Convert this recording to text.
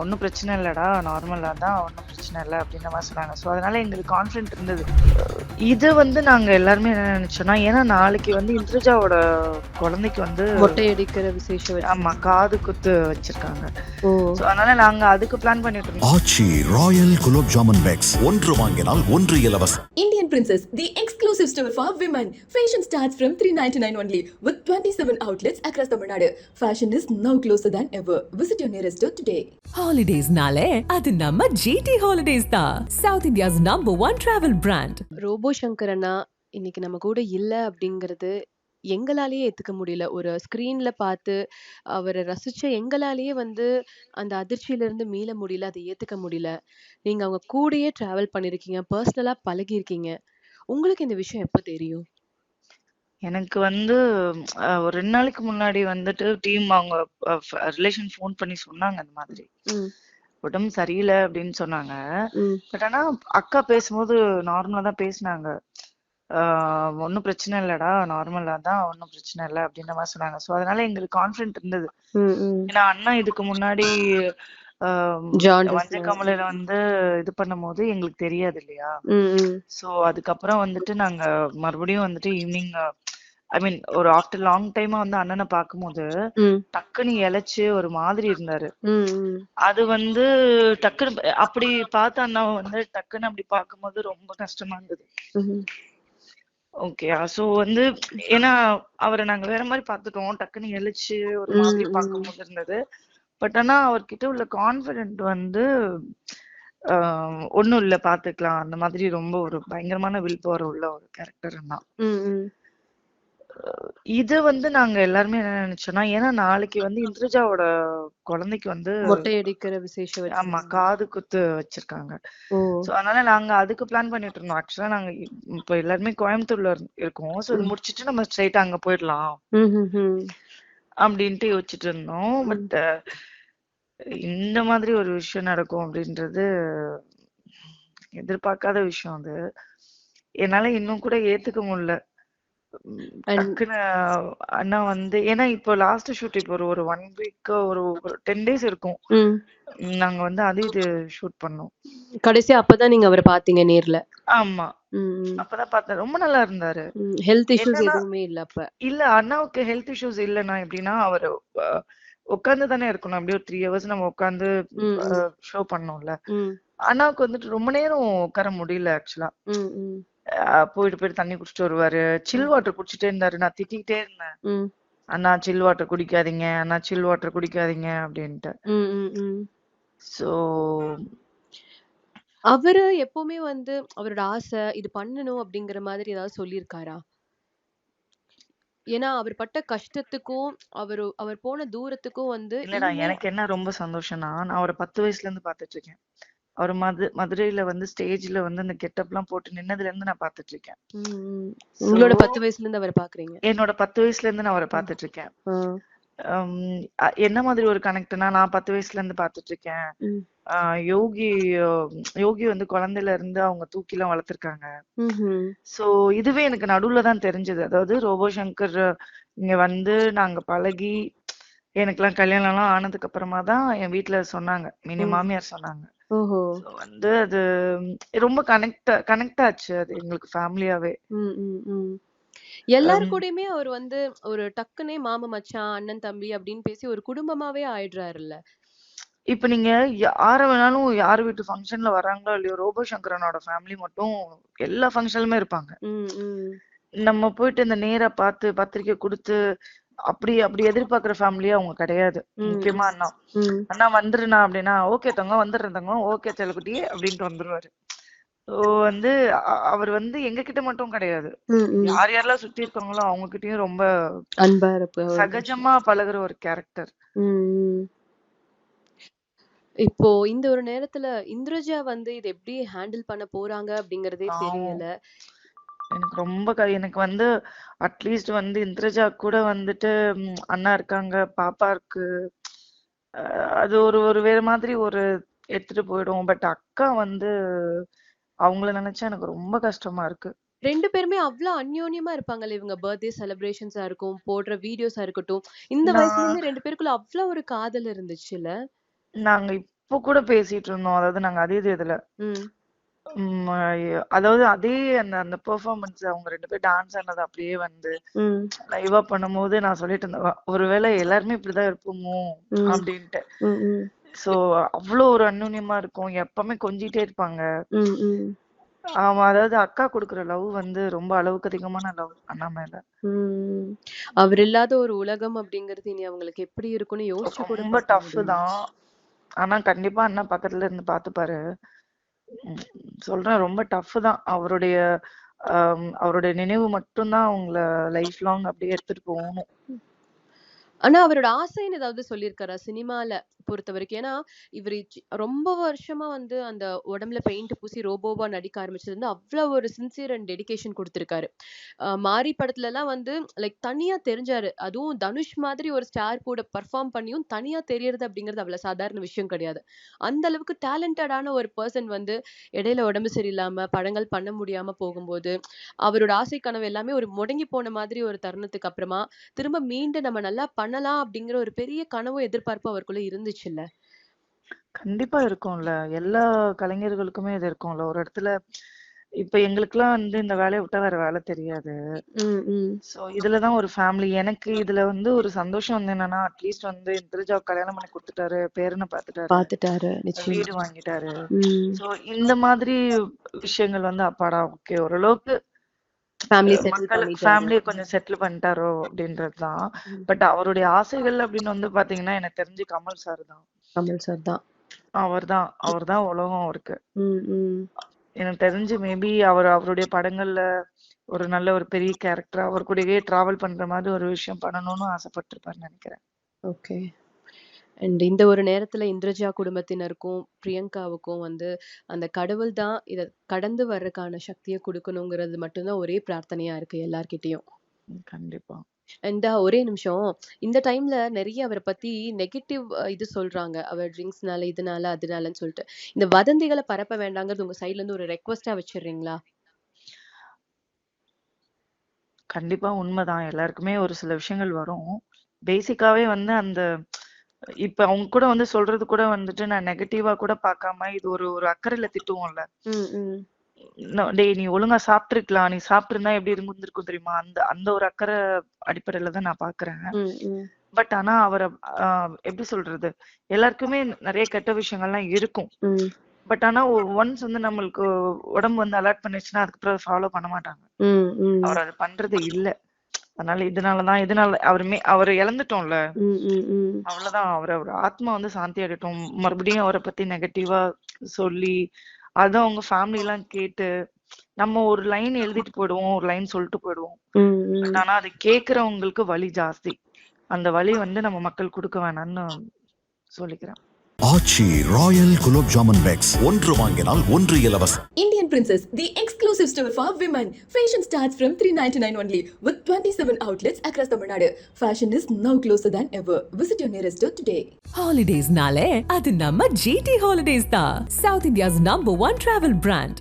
ஒன்றும் பிரச்சனை இல்லைடா நார்மலாக தான் ஒன்றும் பிரச்சனை இல்லை அப்படின்ற மாதிரி சொன்னாங்க ஸோ அதனால எங்களுக்கு கான்ஃபிடென்ட் இருந்தது இது வந்து நாங்கள் எல்லாருமே என்ன நினச்சோன்னா ஏன்னா நாளைக்கு வந்து இந்திரஜாவோட குழந்தைக்கு வந்து மொட்டை அடிக்கிற விசேஷம் வச்சு. ஆமா காது குத்து வச்சிருக்காங்க ஸோ அதனால நாங்க அதுக்கு பிளான் பண்ணிட்டு இருந்தோம் ஆச்சி ராயல் குலோப் ஜாமுன் பேக்ஸ் ஒன்று வாங்கினால் ஒன்று இலவசம் Indian Princess, the exclusive store for women. Fashion starts from 399 only with 27 outlets across Tamil Nadu. Fashion is now closer than ever. Visit your nearest store today. ஹாலிடேஸ்னாலே அது நம்ம ஜிடி ஹாலிடேஸ் தான் South India's number one travel brand Robo Shankar அண்ணா இன்னைக்கு நம்ம கூட இல்ல அப்படிங்கிறது எங்களாலேயே ஏத்துக்க முடியல. ஒரு ஸ்கிரீன்ல பார்த்து அவரை ரசிச்ச எங்களாலேயே வந்து அந்த அதிர்ச்சியில இருந்து மீள முடியல அதை ஏத்துக்க முடியல. நீங்க அவங்க கூடயே டிராவல் பண்ணிருக்கீங்க பர்சனலா பழகி இருக்கீங்க உங்களுக்கு இந்த விஷயம் எப்போ தெரியும்? எனக்கு வந்து ஒரு ரெண்டு நாளைக்கு முன்னாடி வந்துட்டு டீம் அவங்க ரிலேஷன் ஃபோன் பண்ணி சொன்னாங்க அந்த மாதிரி. ம், உடம்பு சரியில்லை அப்படின்னு சொன்னாங்க. ம், பட் ஆனா அக்கா பேசும்போது நார்மலா தான் பேசினாங்க. ஒன்றும் பிரச்சனை இல்லைடா நார்மலா தான் ஒன்றும் பிரச்சனை இல்லை அப்படின்ற மாதிரி சொன்னாங்க. ஸோ அதனால எங்களுக்கு கான்ஃபிடென்ட் இருந்தது. ம், ம். ஏன்னா அண்ணா இதுக்கு முன்னாடி ஆஹ், Jaundice மஞ்சள் கமலையில வந்து இது பண்ணும்போது எங்களுக்கு தெரியாது இல்லையா? ஸோ அதுக்கப்புறம் வந்துட்டு நாங்க மறுபடியும் வந்துட்டு ஈவினிங் ஐ மீன் ஒரு ஆஃப்டர் லாங் டைமா வந்து அண்ணனை பார்க்கும்போது ம், டக்குன்னு இழைச்சு ஒரு மாதிரி இருந்தாரு. அது வந்து டக்குன்னு அப்படி பார்த்த அண்ணாவை வந்து டக்குன்னு அப்படி பார்க்கும்போது ரொம்ப கஷ்டமா இருந்தது. ஓகே ஸோ வந்து ஏன்னா அவரை நாங்க வேற மாதிரி பார்த்துட்டோம். டக்குன்னு எழுச்சு ஒரு மாதிரி. பார்க்கும்போது இருந்தது. பட் ஆனா அவர்கிட்ட உள்ள கான்ஃபிடென்ட் வந்து ஒண்ணும் இல்ல பாத்துக்கலாம். அந்த மாதிரி ரொம்ப ஒரு பயங்கரமான வில் பவர் உள்ள ஒரு கேரக்டர் தான். இது வந்து நாங்க எல்லாருமே என்ன நினைச்சோம்னா ஏன்னா நாளைக்கு வந்து இந்திரஜாவோட குழந்தைக்கு வந்து மொட்டை அடிக்கிற விசேஷம். ஆமா காது குத்து வச்சிருக்காங்க. சோ அதனால நாங்க அதுக்கு பிளான் பண்ணிட்டு இருந்தோம். ஆக்சுவலா நாங்க இப்ப எல்லாருமே கோயம்புத்தூர்ல இருக்கோம். சோ இது முடிச்சிட்டு நம்ம ஸ்ட்ரைட்டா அங்க போயிடலாம். அப்படின்ட்டு யோசிச்சுட்டு இருந்தோம். பட் இந்த மாதிரி ஒரு விஷயம் நடக்கும் அப்படின்றது எதிர்பார்க்காத விஷயம் அது. என்னால இன்னும் கூட ஏத்துக்க முடியல. டக்குன்னு அண்ணா வந்து ஏன்னா இப்போ லாஸ்ட் ஷூட் இப்போ ஒரு ஒரு ஒன் வீக் ஒரு டென் டேஸ் இருக்கும். நாங்க வந்து அது இது ஷூட் பண்ணோம். கடைசியா அப்பதான் நீங்க அவரை பாத்தீங்க நேர்ல? ஆமா. அப்பதான் பார்த்தேன். ரொம்ப நல்லா இருந்தாரு. ஹெல்த் இஷ்யூஸ் எதுவுமே இல்ல அப்ப. இல்ல அண்ணாவுக்கு ஹெல்த் இஷ்யூஸ் இல்லைன்னா எப்படின்னா அவர் உட்காந்து தானே இருக்கணும். அப்படியே ஒரு த்ரீ ஹவர்ஸ் நம்ம உட்காந்து. ஷோ பண்ணோம்ல. அண்ணாவுக்கு வந்துட்டு ரொம்ப நேரம் உட்கார முடியல ஆக்சுவலா போயிட்டு போயிட்டு தண்ணி குடிச்சிட்டு வருவாரு. சில் வாட்டர் குடிச்சிட்டே இருந்தாரு. நான் திட்டிக்கிட்டே இருந்தேன். அண்ணா சில் வாட்டர் குடிக்காதீங்க. அண்ணா சில் வாட்டர் குடிக்காதீங்க. அப்படின்ட்டு. சோ அவரு எப்பவுமே வந்து அவரோட ஆசை இது பண்ணணும் அப்படிங்கிற மாதிரி ஏதாவது சொல்லியிருக்காரா? ஏன்னா அவர் பட்ட கஷ்டத்துக்கும் அவர் அவர் போன தூரத்துக்கும் வந்து இல்லடா இன்னும் எனக்கு என்ன ரொம்ப சந்தோஷம்னா நான் அவரை பத்து வயசுல இருந்து பாத்துட்டு இருக்கேன் அவர் மது மதுரையில வந்து ஸ்டேஜ்ல வந்து அந்த கெட்டப் எல்லாம் போட்டு நின்னதுல இருந்து நான் பாத்துட்டு இருக்கேன் ம், ம். உங்களோட So, பத்து வயசுல இருந்து அவரை பாக்குறீங்க என்னோட பத்து வயசுல இருந்து நான் அவரை பாத்துட்டு இருக்கேன் ஆ, என்ன மாதிரி ஒரு கனெக்ட்னா நான் பத்து வயசுல இருந்து பாத்துட்டு இருக்கேன் யோகி யோகி வந்து குழந்தையில இருந்து அவங்க தூக்கி எல்லாம் வளர்த்திருக்காங்க. சோ இதுவே எனக்கு நடுவுல தான் தெரிஞ்சது. அதாவது ரோபோ சங்கர் இங்க வந்து நாங்க பழகி எனக்கெல்லாம் கல்யாணம் எல்லாம் ஆனதுக்கு அப்புறமா தான் என் வீட்ல சொன்னாங்க. மினி. மாமியார் சொன்னாங்க. வந்து அது ரொம்ப கனெக்ட் கனெக்ட் ஆச்சு அது எங்களுக்கு ஃபேமிலியாவே. எல்லாரு கூடயுமே அவர் வந்து ஒரு டக்குனே மாமா மச்சான் அண்ணன் தம்பி அப்படின்னு பேசி ஒரு குடும்பமாவே ஆயிடுறாருல்ல. இப்ப நீங்க யார வேணாலும் யார் வீட்டு ஃபங்க்ஷன்ல வராங்களோ இல்லையோ ரோபோ சங்கரனோட ஃபேமிலி மட்டும் எல்லா ஃபங்க்ஷன்லுமே இருப்பாங்க. ம், ம், நம்ம போயிட்டு இந்த நேரா பார்த்து பத்திரிக்கை கொடுத்து அப்படி அப்படி எதிர்பார்க்கிற ஃபேமிலியா அவங்க கிடையாது. ம், முக்கியமா அண்ணா. ம். அண்ணா வந்துருண்ணா அப்படின்னா ஓகே தங்கம் வந்துடுறேன் தங்கம் ஓகே செல்லக்குட்டி அப்படின்ட்டு வந்துருவாரு. ஸோ வந்து அவர் வந்து எங்க கிட்ட மட்டும் கிடையாது. யார் யாரெல்லாம் சுத்தி இருக்காங்களோ அவங்க கிட்டயும் ரொம்ப அன்பா இருப்பு அவர். சகஜமா பழகுற ஒரு கேரக்டர். இப்போ இந்த ஒரு நேரத்துல இந்திரஜா வந்து இது எப்படி ஹேண்டில் பண்ண போறாங்க அப்படிங்கறதே. தெரியல எனக்கு ரொம்ப எனக்கு வந்து அட்லீஸ்ட் வந்து இந்திரஜா கூட வந்துட்டு அண்ணா இருக்காங்க பாப்பா இருக்கு அது ஒரு ஒரு வேற மாதிரி ஒரு எடுத்துட்டு போயிடும் பட் அக்கா வந்து அவங்கள நினைச்சா எனக்கு ரொம்ப கஷ்டமா இருக்கு ரெண்டு பேருமே அவ்வளவு அந்யோன்யமா இருப்பாங்கல்ல இவங்க பர்த்டே செலிப்ரேஷன்ஸா இருக்கும் போடுற வீடியோஸா இருக்கட்டும் இந்த நான்- வயசுல இருந்து ரெண்டு பேருக்குள்ள அவ்வளவு ஒரு காதல் இருந்துச்சுல்ல நாங்க இப்போ கூட பேசிட்டு இருந்தோம். அதாவது நாங்க அதே இதுல. ம். ம். அ அதாவது அதே அந்த அந்த பெர்ஃபார்மன்ஸ் அவங்க 2 பேரும் டான்ஸ் ஆனது அப்படியே வந்து ம். லைவா பண்ணும்போது நான் சொல்லிட்டு இருந்தேன். "வ ஒருவேளை எல்லாருமே இப்படிதான் இருப்போமோ?" ம். அப்படின்ட்டு. ம், ம். ஸோ அவ்ளோ ஒரு அந்யோன்யமா இருக்கும். எப்பவுமே கொஞ்சிட்டே இருப்பாங்க. ஆமா. அதாவது அக்கா குடுக்குற லவ் வந்து ரொம்ப அளவுக்கு அதிகமான லவ் அண்ணா மேல. அவர் இல்லாத ஒரு உலகம் அப்படிங்கிறது இனி அவங்களுக்கு எப்படி இருக்கும்னு யோசிச்சு ரொம்ப டஃப். தான். ஆனா கண்டிப்பா அண்ணா பக்கத்துல இருந்து பார்த்துப்பாரு. ம். சொல்றேன் ரொம்ப டஃப் தான். அவருடைய அவருடைய நினைவு மட்டும் தான் அவங்கள லைஃப் லாங் அப்படியே எடுத்துட்டு போகணும். ஆனா அவரோட ஆசைன்னு ஏதாவது சொல்லியிருக்காரா? சினிமால பொறுத்தவரைக்கும். ஏன்னா, இவர் ரொம்ப வருஷமா வந்து அந்த உடம்புல பெயிண்ட் பூசி ரோபோவா நடிக்க ஆரம்பிச்சது வந்து அவ்வளவு ஒரு சின்சியர் அண்ட் டெடிகேஷன் கொடுத்திருக்காரு மாரி படத்துல எல்லாம் வந்து லைக் தனியா தெரிஞ்சாரு. அதுவும் தனுஷ் மாதிரி ஒரு ஸ்டார் கூட பெர்ஃபார்ம் பண்ணியும் தனியா தெரியறது அப்படிங்கிறது அவ்வளவு சாதாரண விஷயம் கிடையாது. அந்த அளவுக்கு டேலண்டடான ஒரு பர்சன் வந்து இடையில உடம்பு சரியில்லாம, படங்கள் பண்ண முடியாம போகும்போது, அவரோட ஆசை கனவு எல்லாமே ஒரு முடங்கி போன மாதிரி ஒரு தருணத்துக்கு அப்புறமா, திரும்ப மீண்டு நம்ம நல்லா பண்ணலாம் அப்படிங்கிற ஒரு பெரிய கனவும், எதிர்பார்ப்பும் அவருக்குள்ள இருந்துச்சுல்ல? கண்டிப்பா இருக்கும்ல. எல்லா கலைஞர்களுக்குமே இது இருக்கும்ல. ஒரு இடத்துல இப்ப எங்களுக்கெல்லாம் வந்து இந்த வேலைய விட்டா வேற வேலை தெரியாது. ம், ம். ஸோ இதுல தான் ஒரு ஃபேமிலி. எனக்கு இதுல வந்து ஒரு சந்தோஷம் வந்து என்னன்னா, அட்லீஸ்ட் வந்து இந்திரஜாவுக்கு கல்யாணம் பண்ணி குடுத்துட்டாரு. பேரன. பார்த்துட்டாரு. நிச்சயமா. வீடு வாங்கிட்டாரு. ஸோ இந்த மாதிரி விஷயங்கள் வந்து அப்பாடா! ஓகே ஓரளவுக்கு ஃபேமிலி செட்டில். ஃபேமிலிய கொஞ்சம் செட்டில் பண்ணிட்டாரோ அப்படின்றது தான். ம். பட் அவருடைய ஆசைகள் அப்படின்னு வந்து பார்த்தீங்கன்னா, எனக்கு தெரிஞ்சு கமல் சார் தான். கமல் சார் தான். அவர்தான் அவர்தான் உலகம் அவருக்கு. எனக்கு தெரிஞ்சு மேபி அவர் அவருடைய படங்கள்ல ஒரு நல்ல ஒரு பெரிய கேரக்டரா அவர் கூடயே டிராவல் பண்ற மாதிரி ஒரு விஷயம் பண்ணணும்னு ஆசைப்பட்டிருப்பாருன்னு நெனைக்கிறேன். ஓகே. அண்ட் இந்த ஒரு நேரத்துல இந்திரஜா குடும்பத்தினருக்கும், பிரியங்காவுக்கும் வந்து அந்த கடவுள் தான் இத கடந்து வர்றதுக்கான சக்திய குடுக்கணுங்கிறது மட்டும் தான் ஒரே பிரார்த்தனையா இருக்கு எல்லார்கிட்டயும். கண்டிப்பா. அண்ட் ஒரே நிமிஷம். இந்த டைம்ல நெறைய அவர பத்தி நெகட்டிவ் இது சொல்றாங்க. அவர் ட்ரிங்க்ஸ்னால, இதனால, அதனாலன்னு சொல்லிட்டு. இந்த வதந்திகள பரப்ப வேண்டாங்கிறது உங்க சைட்ல இருந்து ஒரு ரெக்வெஸ்ட்டா வச்சுர்றீங்களா? கண்டிப்பா உண்மதான். எல்லாருக்குமே ஒரு சில விஷயங்கள் வரும். பேசிக்காவே வந்து அந்த இப்ப அவங்க கூட வந்து சொல்றது கூட வந்துட்டு நான் நெகட்டிவா கூட பார்க்காம, இது ஒரு ஒரு அக்கறையில திட்டுவோம்ல. "டேய் நீ ஒழுங்கா சாப்ட்டுருக்கலாம். நீ சாப்ட்டுருந்தா எப்படி இருந்திருக்கும் தெரியுமா?" அந்த அந்த ஒரு அக்கறை அடிப்படையில தான் நான் ம். பட் ஆனா அவர எப்படி சொல்றது? எல்லாருக்குமே நெறைய கெட்ட விஷயங்கள்லாம் இருக்கும். பட் ஆனா ஒன்ஸ் வந்து நம்மளுக்கு உடம்பு வந்து அலர்ட் பண்ணிருச்சுன்னா, அதுக்கப்புறம் அத ஃபாலோ பண்ண மாட்டாங்க. அவர் அத பண்றது இல்ல. அதனால இதனால தான் இதனால அவருமே அவர இழந்துட்டோம்ல. அவ்வளோதான். அவரு அவரு ஆத்மா வந்து சாந்தி அடையட்டும். மறுபடியும் அவர பத்தி நெகட்டிவா சொல்லி, அத அவங்க ஃபேமிலிலாம் கேட்டு, நம்ம ஒரு லைன் எழுதிட்டு போயிடுவோம். ஒரு லைன் சொல்லிட்டு போயிடுவோம். ஆனா அத கேட்கிறவங்களுக்கு வலி ஜாஸ்தி. அந்த வலி வந்து நம்ம மக்கள் குடுக்க வேணாம்னு சொல்லிக்கிறேன். ஆச்சி ராயல் குலோப் ஜாமுன் பேக்ஸ் ஒன்று வாங்கினால் ஒன்று இலவசம் Indian Princess, the exclusive store for women. Fashion starts from 399 only with 27 outlets across Tamil Nadu. Fashion is now closer than ever. Visit your nearest store today. Holidays nale, அது நம்ம GT Holidays தான். South India's number one travel brand.